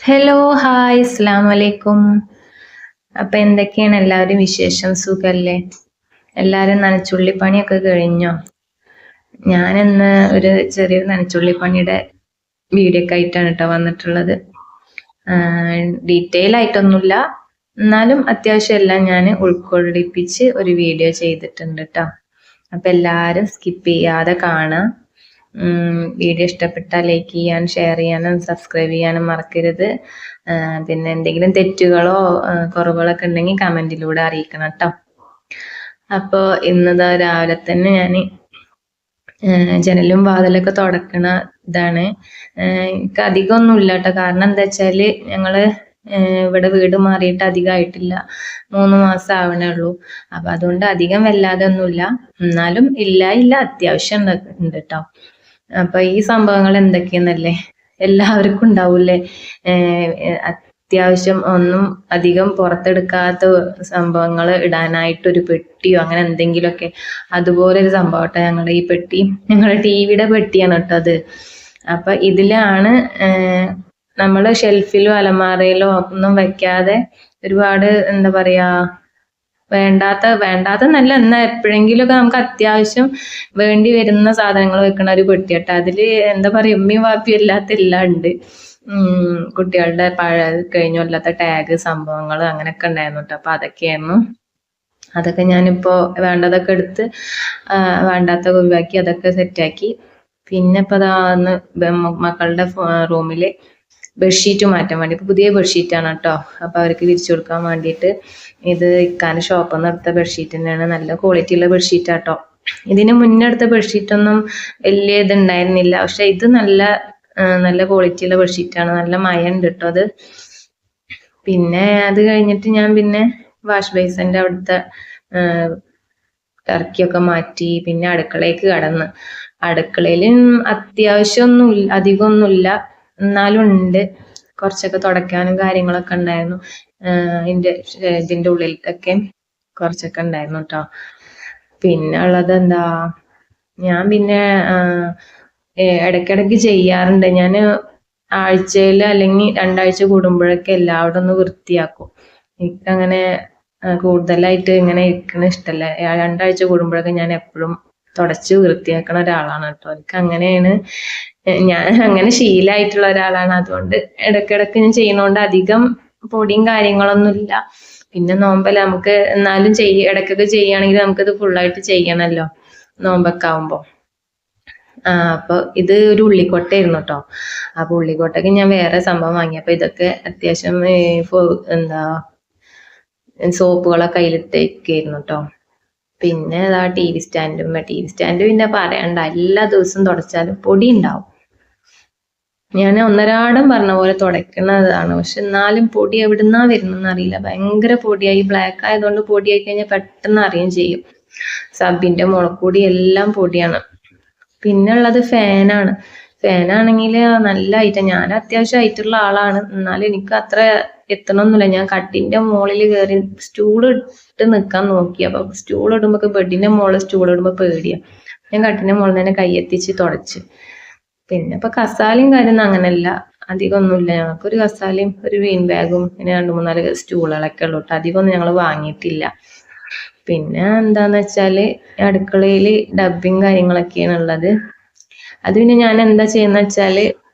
Hello hi അസ്സാം വലൈക്കും അപ്പൊ എന്തൊക്കെയാണ് എല്ലാവരും വിശേഷം? സുഖല്ലേ? എല്ലാരും നനച്ചുള്ളിപ്പണിയൊക്കെ കഴിഞ്ഞോ? ഞാനിന്ന് ഒരു ചെറിയൊരു നനച്ചുള്ളിപ്പണിയുടെ വീഡിയോ ഒക്കെ ആയിട്ടാണ് കേട്ടോ വന്നിട്ടുള്ളത് ഡീറ്റെയിൽ ആയിട്ടൊന്നുമില്ല. എന്നാലും അത്യാവശ്യം എല്ലാം ഞാൻ ഉൾക്കൊള്ളിപ്പിച്ച് ഒരു വീഡിയോ ചെയ്തിട്ടുണ്ട് കേട്ടോ അപ്പൊ എല്ലാരും സ്കിപ്പ് ചെയ്യാതെ കാണാം വീഡിയോ ഇഷ്ടപ്പെട്ടാൽ ലൈക്ക് ചെയ്യാൻ ഷെയർ ചെയ്യാനും സബ്സ്ക്രൈബ് ചെയ്യാനും മറക്കരുത്. പിന്നെ എന്തെങ്കിലും തെറ്റുകളോ കുറവുകളോ കുറവുകളൊക്കെ ഉണ്ടെങ്കിൽ കമന്റിലൂടെ അറിയിക്കണം കേട്ടോ. അപ്പോൾ ഇന്നതാ രാവിലെ തന്നെ ഞാൻ ജനലും വാതിലൊക്കെ തുടക്കണ ഇതാണ്. എനിക്ക് അധികം ഇല്ല കേട്ടോ. കാരണം എന്താ വെച്ചാൽ ഞങ്ങൾ ഇവിടെ വീട് മാറിയിട്ട് അധികമായിട്ടില്ല മൂന്ന് മാസം ആവണേ ഉള്ളൂ. അപ്പൊ അതുകൊണ്ട് അധികം വല്ലാതെ ഒന്നുമില്ല. എന്നാലും ഇല്ല ഇല്ല. അത്യാവശ്യം ഉണ്ട് കേട്ടോ. അപ്പൊ ഈ സംഭവങ്ങൾ എന്തൊക്കെയെന്നല്ലേ? എല്ലാവർക്കും ഉണ്ടാവൂലേ അത്യാവശ്യം ഒന്നും അധികം പുറത്തെടുക്കാത്ത സംഭവങ്ങൾ ഇടാനായിട്ടൊരു പെട്ടിയോ അങ്ങനെ എന്തെങ്കിലുമൊക്കെ അതുപോലെ ഒരു സംഭവം കേട്ടോ ഞങ്ങളുടെ ഈ പെട്ടി. ഞങ്ങളുടെ ടി വിയുടെ പെട്ടിയാണ് കേട്ടോ അത്. അപ്പൊ ഇതിലാണ് നമ്മൾ ഷെൽഫിലോ അലമാറയിലോ ഒന്നും വെക്കാതെ ഒരുപാട് എന്താ പറയാ വേണ്ടാത്ത വേണ്ടാത്ത എന്നാൽ എന്നാ എപ്പോഴെങ്കിലുമൊക്കെ നമുക്ക് അത്യാവശ്യം വേണ്ടി വരുന്ന സാധനങ്ങൾ വെക്കണ ഒരു പെട്ടിയാട്ടോ. അതിൽ എന്താ പറയാ ഉമ്മയും വാപ്പിയും അല്ലാത്ത എല്ലാം ഉണ്ട് കുട്ടികളുടെ പഴയ കഴിഞ്ഞ കൊല്ലത്തെ ടാഗ് സംഭവങ്ങൾ അങ്ങനെയൊക്കെ ഉണ്ടായിരുന്നു കേട്ടോ അപ്പൊ അതൊക്കെയായിരുന്നു. അതൊക്കെ ഞാനിപ്പോ വേണ്ടതൊക്കെ എടുത്ത് വേണ്ടാത്ത ഒഴിവാക്കി അതൊക്കെ സെറ്റാക്കി പിന്നെ ഇപ്പൊ അതാ ഒന്ന് മക്കളുടെ റൂമിൽ ബെഡ്ഷീറ്റ് മാറ്റാൻ വേണ്ടി. ഇപ്പൊ പുതിയ ബെഡ്ഷീറ്റ് ആണ് കേട്ടോ. അപ്പോൾ അവർക്ക് വിരിച്ചു കൊടുക്കാൻ വേണ്ടിയിട്ട് ഇത് ഇക്കാന്റെ ഷോപ്പിൽ നിന്ന് എടുത്ത ബെഡ്ഷീറ്റ് തന്നെയാണ്. നല്ല ക്വാളിറ്റി ഉള്ള ബെഡ്ഷീറ്റ് ആട്ടോ ഇതിന് മുന്നേ എടുത്ത ബെഡ്ഷീറ്റ് ഒന്നും വലിയ ഇത് ഉണ്ടായിരുന്നില്ല പക്ഷെ ഇത് നല്ല നല്ല ക്വാളിറ്റി ഉള്ള ബെഡ്ഷീറ്റ് ആണ്. നല്ല മയം ഉണ്ട് കേട്ടോ അത്. പിന്നെ അത് കഴിഞ്ഞിട്ട് ഞാൻ പിന്നെ വാഷ് ബേസിന്റെ അവിടുത്തെ ടർക്കിയൊക്കെ മാറ്റി. പിന്നെ അടുക്കളയ്ക്ക് കടന്ന്. അടുക്കളയിൽ അത്യാവശ്യം അധികമൊന്നുമില്ല. എന്നാലും ഉണ്ട്. കുറച്ചൊക്കെ തുടയ്ക്കാനും കാര്യങ്ങളൊക്കെ ഉണ്ടായിരുന്നു. ഇതിന്റെ ഇതിന്റെ ഉള്ളിലൊക്കെ കുറച്ചൊക്കെ ഉണ്ടായിരുന്നു കേട്ടോ പിന്നെ ഉള്ളത് എന്താ ഞാൻ പിന്നെ ഇടയ്ക്കിടയ്ക്ക് ചെയ്യാറുണ്ട്. ഞാൻ ആഴ്ചയിൽ അല്ലെങ്കിൽ രണ്ടാഴ്ച കൂടുമ്പോഴൊക്കെ എല്ലാവരും ഒന്ന് വൃത്തിയാക്കും. എനിക്കങ്ങനെ കൂടുതലായിട്ട് ഇങ്ങനെ ഇരിക്കണ ഇഷ്ടമല്ല രണ്ടാഴ്ച കൂടുമ്പോഴൊക്കെ ഞാൻ എപ്പോഴും തുടച്ച് വൃത്തിയാക്കണ ഒരാളാണ് കേട്ടോ എനിക്ക് അങ്ങനെയാണ് ഞാൻ അങ്ങനെ ശീലായിട്ടുള്ള ഒരാളാണ്. അതുകൊണ്ട് ഇടയ്ക്കിടയ്ക്ക് ഞാൻ ചെയ്യുന്നതുകൊണ്ട് അധികം പൊടിയും കാര്യങ്ങളൊന്നും ഇല്ല. പിന്നെ നോമ്പല്ല നമുക്ക് എന്നാലും ചെയ്യ ഇടയ്ക്കൊക്കെ ചെയ്യുകയാണെങ്കിൽ നമുക്കത് ഫുള്ളായിട്ട് ചെയ്യണമല്ലോ നോമ്പൊക്കെ ആവുമ്പോ ആ അപ്പൊ ഇത് ഒരു ഉള്ളിക്കൊട്ടയായിരുന്നു കേട്ടോ അപ്പൊ ഉള്ളിക്കൊട്ടയ്ക്ക് ഞാൻ വേറെ സംഭവം വാങ്ങി. അപ്പൊ ഇതൊക്കെ അത്യാവശ്യം എന്താ സോപ്പുകളൊക്കെ കയ്യിലിട്ടേക്കായിരുന്നു കേട്ടോ പിന്നെ അതാ ടി വി സ്റ്റാൻഡും ടി വി സ്റ്റാൻഡ് പിന്നെ പറയണ്ട. എല്ലാ ദിവസവും തുടച്ചാലും പൊടി ഉണ്ടാവും. ഞാൻ ഒന്നരാടം പറഞ്ഞ പോലെ തുടയ്ക്കുന്നതാണ് പക്ഷെ എന്നാലും പൊടി എവിടുന്നാ വരുന്നെന്ന് അറിയില്ല. ഭയങ്കര പൊടിയായി. ബ്ലാക്ക് ആയതുകൊണ്ട് പൊടിയായി കഴിഞ്ഞാൽ പെട്ടെന്ന് അറിയുകയും ചെയ്യും. സബിന്റെ മുളക്കൂടി എല്ലാം പൊടിയാണ്. പിന്നെ ഉള്ളത് ഫാനാണ്. ഫാനാണെങ്കിൽ നല്ല ഐറ്റം ഞാൻ അത്യാവശ്യം ആയിട്ടുള്ള ആളാണ്. എന്നാലും എനിക്ക് അത്ര എത്തണമെന്നില്ല ഞാൻ കട്ടിന്റെ മുകളിൽ കയറി സ്റ്റൂൾ ഇട്ട് നിൽക്കാൻ നോക്കി. അപ്പൊ സ്റ്റൂൾ ഇടുമ്പോ ബെഡിന്റെ മുകളിൽ സ്റ്റൂൾ ഇടുമ്പോ പേടിയാ. ഞാൻ കട്ടിന്റെ മുകളിൽ തന്നെ കൈയെത്തിച്ച് തുടച്ച്. പിന്നെ ഇപ്പൊ കസാലയും കാര്യമൊന്നും അങ്ങനെയല്ല അധികം ഒന്നുമില്ല ഞങ്ങൾക്കൊരു കസാലയും ഒരു വീൻ ബാഗും പിന്നെ രണ്ട് മൂന്നാൽ സ്റ്റൂളുകളൊക്കെ ഉള്ളൂ കേട്ടോ അധികമൊന്നും ഞങ്ങൾ വാങ്ങിയിട്ടില്ല. പിന്നെ എന്താന്ന് വെച്ചാൽ അടുക്കളയിൽ ഡബ്ബിങ് കാര്യങ്ങളൊക്കെയാണ് ഉള്ളത്. അത് പിന്നെ ഞാൻ എന്താ ചെയ്യുന്ന വെച്ചാൽ ആ,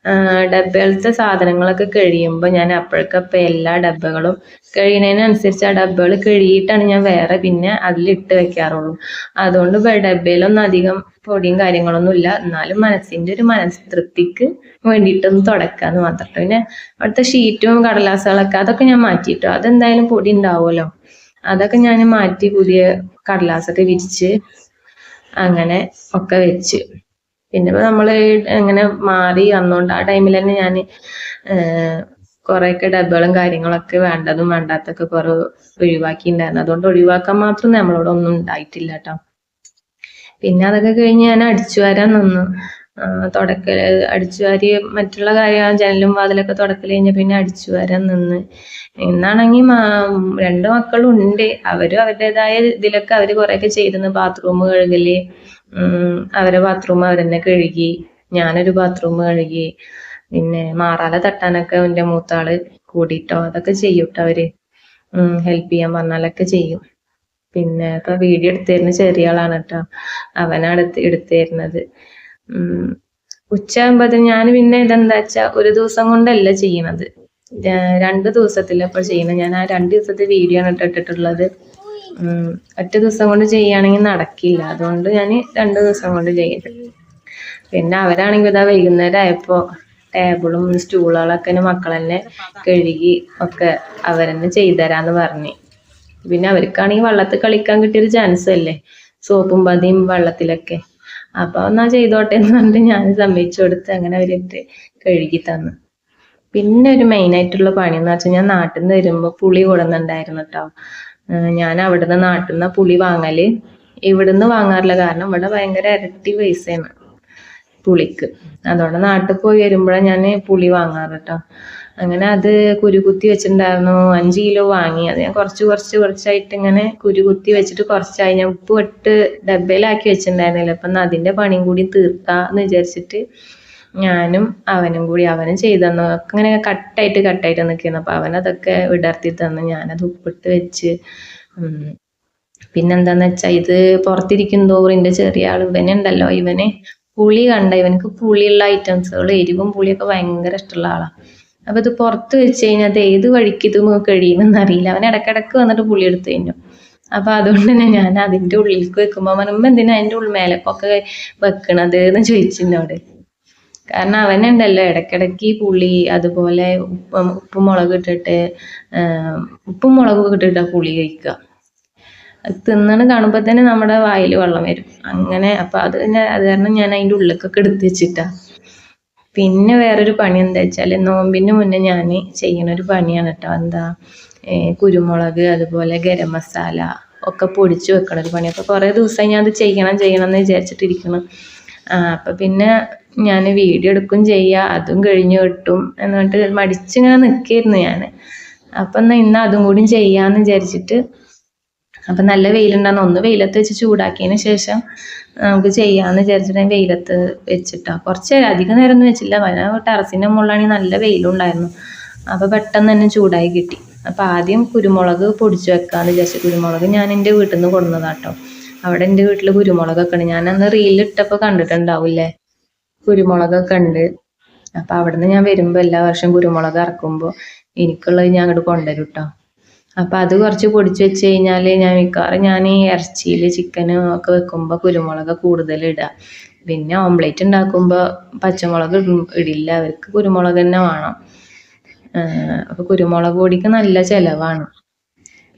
ഡബ്ബയിലത്തെ സാധനങ്ങളൊക്കെ കഴിയുമ്പോൾ ഞാൻ അപ്പോഴേക്കപ്പം എല്ലാ ഡബ്ബകളും കഴിയുന്നതിനനുസരിച്ച് ആ ഡബ്ബകൾ കഴുകിയിട്ടാണ് ഞാൻ വേറെ പിന്നെ അതിലിട്ട് വെക്കാറുള്ളൂ. അതുകൊണ്ട് ഡബ്ബയിലൊന്നും അധികം പൊടിയും കാര്യങ്ങളൊന്നും ഇല്ല. എന്നാലും മനസ്സിന്റെ ഒരു മനസ്സ് തൃപ്തിക്ക് വേണ്ടിയിട്ടൊന്ന് തുടക്കാന്ന് മാത്രം. പിന്നെ അവിടുത്തെ ഷീറ്റും കടലാസുകളൊക്കെ അതൊക്കെ ഞാൻ മാറ്റിയിട്ടു? അതെന്തായാലും പൊടി ഉണ്ടാവുമല്ലോ? അതൊക്കെ ഞാൻ മാറ്റി പുതിയ കടലാസൊക്കെ വിരിച്ച് അങ്ങനെ ഒക്കെ വെച്ച്. പിന്നെ നമ്മൾ ഇങ്ങനെ മാറി വന്നോണ്ട് ആ ടൈമിൽ തന്നെ ഞാൻ കുറെയൊക്കെ ഡബ്ബകളും കാര്യങ്ങളൊക്കെ വേണ്ടതും വേണ്ടാത്തൊക്കെ കുറെ ഒഴിവാക്കിയിട്ടുണ്ടായിരുന്നു അതുകൊണ്ട് ഒഴിവാക്കാൻ മാത്രം നമ്മളോട് ഒന്നും ഉണ്ടായിട്ടില്ല കേട്ടോ പിന്നെ അതൊക്കെ കഴിഞ്ഞ് ഞാൻ അടിച്ചു വരാൻ നിന്നു. തുടക്ക അടിച്ചു വാരി മറ്റുള്ള കാര്യം ജനലും വാതിലൊക്കെ തുടക്കൽ കഴിഞ്ഞ പിന്നെ അടിച്ചു വരാൻ നിന്ന്. ഇന്നാണെങ്കിൽ രണ്ട് മക്കളും ഉണ്ട് അവരും അവരുടേതായ ഇതിലൊക്കെ അവർ കുറെയൊക്കെ ചെയ്തിരുന്നു. ബാത്റൂം കഴുകൽ അവരെ ബാത്റൂം അവരെന്നെ കഴുകി ഞാനൊരു ബാത്റൂം കഴുകി പിന്നെ മാറാല തട്ടാനൊക്കെ എന്റെ മൂത്താൾ കൂടിയിട്ടോ അതൊക്കെ ചെയ്യും ട്ടോ അവർ ഹെൽപ്പ് ചെയ്യാൻ പറഞ്ഞാലൊക്കെ ചെയ്യും. പിന്നെ ഇപ്പൊ വീഡിയോ എടുത്തിരുന്ന ചെറിയ ആളാണ് കേട്ടോ അവനാണ് എടുത്ത് എടുത്തിരുന്നത് ഉച്ചയാകുമ്പോഴത്തേന് ഞാൻ പിന്നെ ഇതെന്താ വെച്ചാ ഒരു ദിവസം കൊണ്ടല്ല ചെയ്യണത്. രണ്ട് ദിവസത്തിലാ ഇപ്പൊ ചെയ്യുന്നത് ഞാൻ ആ രണ്ട് ദിവസത്തെ വീഡിയോ ആണ് ട്ടോ ഇട്ടിട്ടുള്ളത്. ഒറ്റ ദിവസം കൊണ്ട് ചെയ്യുകയാണെങ്കിൽ നടക്കില്ല. അതുകൊണ്ട് ഞാൻ രണ്ട് ദിവസം കൊണ്ട് ചെയ്ത് പിന്നെ അവരാണെങ്കിൽ ഇതാ വൈകുന്നേരം ആയപ്പോ ടേബിളും സ്റ്റൂളുകളൊക്കെ തന്നെ കഴുകി ഒക്കെ അവരെന്നെ ചെയ്തുതരാന്ന് പറഞ്ഞു. പിന്നെ അവർക്കാണെങ്കിൽ വെള്ളത്തിൽ കളിക്കാൻ കിട്ടിയൊരു ചാൻസ് അല്ലേ? സോപ്പും പതിയും വെള്ളത്തിലൊക്കെ. അപ്പൊ എന്നാ ചെയ്തോട്ടെ എന്ന് പറഞ്ഞിട്ട് ഞാൻ സമ്മതിച്ചു കൊടുത്ത് അങ്ങനെ അവരിട്ട് കഴുകി തന്നു. പിന്നെ ഒരു മെയിൻ ആയിട്ടുള്ള പണി എന്ന് വെച്ചാൽ ഞാൻ നാട്ടിൽ നിന്ന് വരുമ്പോ പുളി കൊടുന്നുണ്ടായിരുന്നു കേട്ടോ ഞാൻ അവിടുന്ന് നാട്ടിൽ നിന്ന് പുളി വാങ്ങൽ. ഇവിടുന്ന് വാങ്ങാറില്ല. കാരണം ഇവിടെ ഭയങ്കര ഇരട്ടി പൈസയാണ് പുളിക്ക്. അതുകൊണ്ട് നാട്ടിൽ പോയി വരുമ്പോഴാണ് ഞാൻ പുളി വാങ്ങാറ് കേട്ടോ അങ്ങനെ അത് കുരുകുത്തി വെച്ചിട്ടുണ്ടായിരുന്നു. അഞ്ച് കിലോ വാങ്ങി. അത് ഞാൻ കുറച്ച് കുറച്ച് കുറച്ചായിട്ട് ഇങ്ങനെ കുരുകുത്തി വെച്ചിട്ട് കുറച്ചായി. ഞാൻ ഉപ്പ് ഇട്ട് ഡബയിലാക്കി വെച്ചിട്ടുണ്ടായിരുന്നില്ല. അപ്പം അതിന്റെ പണിയും കൂടി തീർക്കാന്ന് വിചാരിച്ചിട്ട് ഞാനും അവനും കൂടി അവനും ചെയ്തെന്നു തന്നു ഇങ്ങനെ കട്ടായിട്ട് കട്ടായിട്ട് നിൽക്കുന്നു. അവൻ അവനതൊക്കെ വിടർത്തി തന്നു. ഞാനത് ഉപ്പിട്ട് വെച്ച്. പിന്നെ പിന്നെന്താന്ന് വെച്ചാ ഇത് പുറത്തിരിക്കും തോറും എന്റെ ചെറിയ ആൾ ഇവനുണ്ടല്ലോ ഇവനെ പുളി കണ്ട ഇവനക്ക് പുളിയുള്ള ഐറ്റംസുകൾ എരിവും പുളിയൊക്കെ ഭയങ്കര ഇഷ്ടമുള്ള ആളാ. അപ്പൊ ഇത് പുറത്ത് വെച്ച് കഴിഞ്ഞാൽ അത് ഏത് വഴിക്ക് ഇത് കഴിയുമെന്ന് അറിയില്ല. അവൻ ഇടക്കിടക്ക് വന്നിട്ട് പുളി എടുത്തു കഴിഞ്ഞു അപ്പൊ അതുകൊണ്ട് തന്നെ ഞാൻ അതിന്റെ ഉള്ളിലേക്ക് വെക്കുമ്പോൾ പറയുമ്പോ എന്തിനാ അതിന്റെ ഉള്ളിൽ മേലക്കൊക്കെ വെക്കണത് എന്ന് ചോദിച്ചെന്നോട് കാരണം അവനുണ്ടല്ലോ ഇടക്കിടക്ക് പുളി അതുപോലെ ഉപ്പ് ഉപ്പും മുളക് ഇട്ടിട്ട് ഉപ്പും മുളകും ഇട്ടിട്ടാ പുളി കഴിക്കുക. അത് തിന്നണ കാണുമ്പോ തന്നെ നമ്മുടെ വായിൽ വെള്ളം വരും. അങ്ങനെ അപ്പൊ അത് അത് കാരണം ഞാൻ അതിന്റെ ഉള്ളിലേക്കൊക്കെ എടുത്ത് വെച്ചിട്ടാ. പിന്നെ വേറൊരു പണി എന്താ വെച്ചാൽ നോമ്പിന് മുന്നേ ഞാൻ ചെയ്യുന്ന ഒരു പണിയാണ് കേട്ടോ. എന്താ കുരുമുളക് അതുപോലെ ഗരം മസാല ഒക്കെ പൊടിച്ചു വെക്കണ ഒരു പണി അപ്പൊ കുറേ ദിവസമായി ഞാൻ അത് ചെയ്യണം ചെയ്യണം എന്ന് വിചാരിച്ചിട്ടിരിക്കണം. അപ്പൊ പിന്നെ ഞാൻ വീഡിയോ എടുക്കും ചെയ്യാ അതും കഴിഞ്ഞു കിട്ടും എന്നിട്ട് മടിച്ചിങ്ങനെ നിൽക്കായിരുന്നു ഞാൻ അപ്പം എന്നാൽ ഇന്ന് അതും കൂടി ചെയ്യാമെന്ന് വിചാരിച്ചിട്ട് അപ്പം നല്ല വെയിലുണ്ടാകുന്ന ഒന്ന് വെയിലത്ത് വെച്ച് ചൂടാക്കിയതിന് ശേഷം നമുക്ക് ചെയ്യാമെന്ന് വിചാരിച്ചിട്ട് വെയിലത്ത് വെച്ചിട്ടാ. കുറച്ച് അധികം നേരം ഒന്നും വെച്ചില്ല. ടെറസിന്റെ മുകളിലാണെങ്കിൽ നല്ല വെയിലുണ്ടായിരുന്നു അപ്പോൾ പെട്ടെന്ന് തന്നെ ചൂടായി കിട്ടി. അപ്പം ആദ്യം കുരുമുളക് പൊടിച്ചു വെക്കാമെന്ന് വിചാരിച്ചു കുരുമുളക് ഞാൻ എന്റെ വീട്ടിൽ നിന്ന് കൊടുന്നതാട്ടോ അവിടെ എന്റെ വീട്ടിൽ കുരുമുളകൊക്കെ ഉണ്ട്. ഞാൻ അന്ന് കണ്ടിട്ടുണ്ടാവില്ലേ? കുരുമുളകൊക്കെ ഉണ്ട് അപ്പൊ അവിടുന്ന് ഞാൻ വരുമ്പോ എല്ലാ വർഷവും കുരുമുളക് ഇറക്കുമ്പോ എനിക്കുള്ളത് ഞാൻ അങ്ങോട്ട് കൊണ്ടുവരും കേട്ടോ അപ്പൊ അത് കുറച്ച് പൊടിച്ചു വെച്ച് കഴിഞ്ഞാൽ ഞാൻ മിക്കവാറും ഞാൻ ഈ ഇറച്ചിയിൽ ചിക്കനും ഒക്കെ വെക്കുമ്പോ കുരുമുളക് കൂടുതൽ ഇടുക പിന്നെ ഓംലേറ്റ് ഉണ്ടാക്കുമ്പോ പച്ചമുളക് ഇടും- ഇടില്ല. അവർക്ക് കുരുമുളക് തന്നെ വേണം. അപ്പോൾ അപ്പൊ കുരുമുളക് പൊടിക്ക് നല്ല ചെലവാണ്.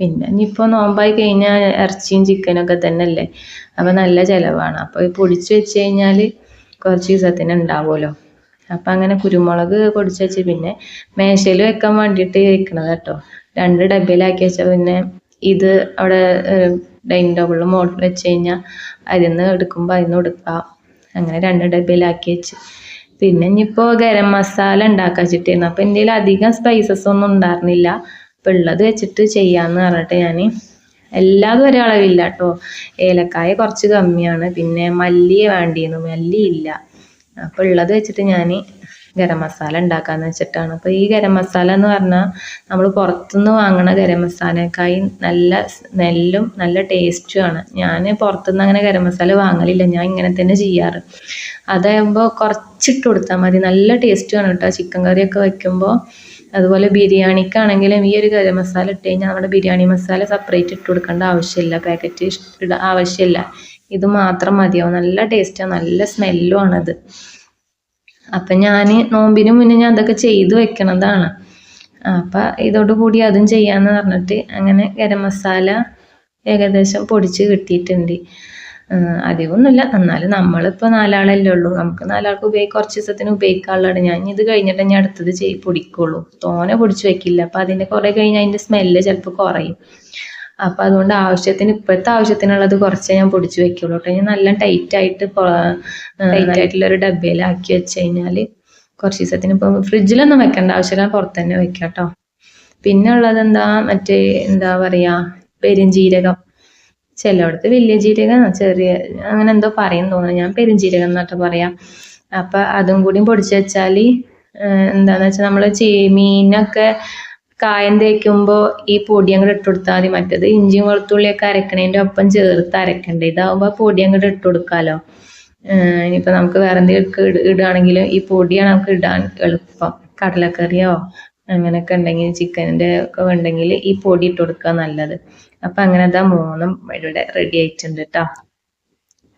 പിന്നെ ഇനിയിപ്പോ നോമ്പായി കഴിഞ്ഞാൽ ഇറച്ചിയും ചിക്കനും ഒക്കെ തന്നെ അല്ലേ അപ്പൊ നല്ല ചെലവാണ്. അപ്പൊ പൊടിച്ചു പൊടിച്ച് വെച്ച് കഴിഞ്ഞാൽ കുറച്ച് ദിവസത്തിന് ഉണ്ടാവുമല്ലോ. അപ്പൊ അങ്ങനെ കുരുമുളക് പൊടിച്ച് വെച്ച് പിന്നെ മേശയിൽ വെക്കാൻ വേണ്ടിയിട്ട് വെക്കണത് കേട്ടോ രണ്ട് ഡബ്ബയിലാക്കി വെച്ചാൽ പിന്നെ ഇത് അവിടെ ഡൈനിങ് ടേബിളിൽ മോൾ വെച്ച് കഴിഞ്ഞാൽ അതിൽ നിന്ന് എടുക്കുമ്പോൾ അതിൽ നിന്ന് എടുക്കാം അങ്ങനെ രണ്ട് ഡബ്ബയിലാക്കി വെച്ച്. പിന്നെ ഇനിയിപ്പോൾ ഗരം മസാല ഉണ്ടാക്കാൻ വെച്ചിട്ടായിരുന്നു. അപ്പം എന്റെ അധികം സ്പൈസസ് ഒന്നും ഉണ്ടായിരുന്നില്ല അപ്പം ഉള്ളത് വെച്ചിട്ട് ചെയ്യാമെന്ന് പറഞ്ഞിട്ട് ഞാൻ എല്ലാതും ഒരളവില്ല കേട്ടോ ഏലക്കായ കുറച്ച് കമ്മിയാണ്. പിന്നെ മല്ലിയെ വേണ്ടിയിരുന്നു. മല്ലി ഇല്ല. അപ്പൊ ഉള്ളത് വെച്ചിട്ട് ഞാൻ ഗരം മസാല ഉണ്ടാക്കാന്ന് വെച്ചിട്ടാണ്. അപ്പൊ ഈ ഗരം മസാല എന്ന് പറഞ്ഞാൽ നമ്മൾ പുറത്തുനിന്ന് വാങ്ങണ ഗരം മസാലക്കായി നല്ല സ്മെല്ലും നല്ല ടേസ്റ്റും ആണ്. ഞാൻ പുറത്തുനിന്ന് അങ്ങനെ ഗരം മസാല വാങ്ങലില്ല. ഞാൻ ഇങ്ങനെ തന്നെ ചെയ്യാറ്. അതാകുമ്പോൾ കുറച്ചിട്ട് കൊടുത്താൽ മതി. നല്ല ടേസ്റ്റുമാണ് കേട്ടോ ചിക്കൻ കറിയൊക്കെ വെക്കുമ്പോൾ അതുപോലെ ബിരിയാണിക്കാണെങ്കിലും ഈ ഒരു ഗരം മസാല ഇട്ട് കഴിഞ്ഞാൽ നമ്മുടെ ബിരിയാണി മസാല സെപ്പറേറ്റ് ഇട്ട് കൊടുക്കേണ്ട ആവശ്യമില്ല. പാക്കറ്റ് ഇട ആവശ്യമില്ല. ഇത് മാത്രം മതിയാവും. നല്ല ടേസ്റ്റാണ് നല്ല സ്മെല്ലും ആണത്. അപ്പം ഞാൻ നോമ്പിന് മുന്നേ ഞാൻ അതൊക്കെ ചെയ്തു വെക്കണതാണ്. അപ്പം ഇതോടുകൂടി അതും ചെയ്യാന്ന് പറഞ്ഞിട്ട് അങ്ങനെ ഗരം മസാല ഏകദേശം പൊടിച്ച് കിട്ടിയിട്ടുണ്ട്. അധികമൊന്നുമില്ല. എന്നാലും നമ്മളിപ്പോൾ നാലാളല്ലേ ഉള്ളൂ. നമുക്ക് നാലാൾക്ക് ഉപയോഗിക്കുക കുറച്ച് ദിവസത്തിന് ഉപയോഗിക്കാനുള്ളതാണ്. ഞാൻ ഇത് കഴിഞ്ഞിട്ട് ഞാൻ അടുത്തത് ചെയ് പൊടിക്കുള്ളൂ. തോനെ പൊടിച്ച് വെക്കില്ല. അപ്പം അതിന്റെ കുറേ കഴിഞ്ഞാൽ അതിന്റെ സ്മെല്ല് ചിലപ്പോൾ കുറയും. അപ്പം അതുകൊണ്ട് ആവശ്യത്തിന് ഇപ്പോഴത്തെ ആവശ്യത്തിനുള്ളത് കുറച്ചേ ഞാൻ പൊടിച്ച് വെക്കുള്ളൂ കേട്ടോ. ഞാൻ നല്ല ടൈറ്റ് ആയിട്ട് ടൈറ്റ് ആയിട്ടുള്ള ഒരു ഡബ്ബയിലാക്കി വെച്ച് കഴിഞ്ഞാൽ കുറച്ച് ദിവസത്തിന് ഇപ്പം ഫ്രിഡ്ജിലൊന്നും വെക്കേണ്ട ആവശ്യമില്ല. പുറത്ത് തന്നെ വെക്കാം കേട്ടോ. പിന്നെ ഉള്ളത് എന്താ? മറ്റേ എന്താ പറയാ? പെരുംജീരകം. ചിലയിടത്ത് വലിയ ജീരകം ചെറിയ അങ്ങനെ എന്തോ പറയും തോന്നുന്നു. ഞാൻ പെരുംജീരകം എന്നിട്ട് പറയാം. അപ്പൊ അതും കൂടി പൊടിച്ച് വെച്ചാൽ എന്താന്ന് വെച്ചാൽ നമ്മൾ മീനൊക്കെ കായം തേക്കുമ്പോൾ ഈ പൊടി അങ്ങോട്ട് ഇട്ട് കൊടുത്താൽ മതി. മറ്റേത് ഇഞ്ചിയും വെളുത്തുള്ളിയൊക്കെ അരക്കണേന്റെ ഒപ്പം ചേർത്ത് അരക്കണ്ടേ? ഇതാവുമ്പോൾ പൊടി അങ്ങോട്ട് ഇട്ട് കൊടുക്കാമല്ലോ ഇനിയിപ്പോൾ നമുക്ക് വേറെ എന്തെങ്കിലും ഇടുകയാണെങ്കിലും ഈ പൊടിയാണ് നമുക്ക് ഇടാൻ എളുപ്പം. കടലക്കറിയോ അങ്ങനെയൊക്കെ ഉണ്ടെങ്കിൽ ചിക്കനിന്റെ ഒക്കെ ഉണ്ടെങ്കിൽ ഈ പൊടി ഇട്ട് കൊടുക്കുക നല്ലത്. അപ്പം അങ്ങനെ അതാ മൂന്നും ഇവിടെ റെഡി ആയിട്ടുണ്ട് കേട്ടോ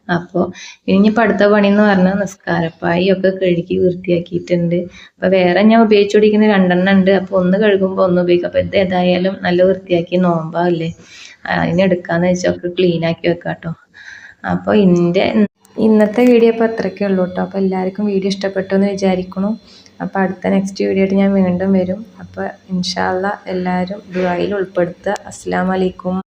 അപ്പോൾ ഇനിയിപ്പോൾ അടുത്ത പണി എന്ന് പറഞ്ഞാൽ നിസ്കാരപ്പായി ഒക്കെ കഴുകി വൃത്തിയാക്കിയിട്ടുണ്ട്. അപ്പോൾ വേറെ ഞാൻ ഉപയോഗിച്ചുകൊണ്ടിരിക്കുന്ന രണ്ടെണ്ണം ഉണ്ട്. അപ്പോൾ ഒന്ന് കഴുകുമ്പോൾ ഒന്ന് ഉപയോഗിക്കും. അപ്പോൾ ഇത് ഏതായാലും നല്ല വൃത്തിയാക്കി നോമ്പാവില്ലേ അതിനെടുക്കാന്ന് വെച്ചാൽ ഒക്കെ ക്ലീൻ ആക്കി വെക്കാം കേട്ടോ അപ്പോൾ ഇന്റെ ഇന്നത്തെ വീഡിയോ അപ്പൊ അത്രയ്ക്കേ ഉള്ളൂ കേട്ടോ അപ്പോൾ എല്ലാവർക്കും വീഡിയോ ഇഷ്ടപ്പെട്ടു എന്ന് വിചാരിക്കുന്നു. അപ്പോൾ അടുത്ത നെക്സ്റ്റ് വീഡിയോ ആയിട്ട് ഞാൻ വീണ്ടും വരും. അപ്പോൾ ഇൻഷാല്ല എല്ലാവരും ദുബായിൽ ഉൾപ്പെടുത്തുക. അസ്സാം വലൈക്കും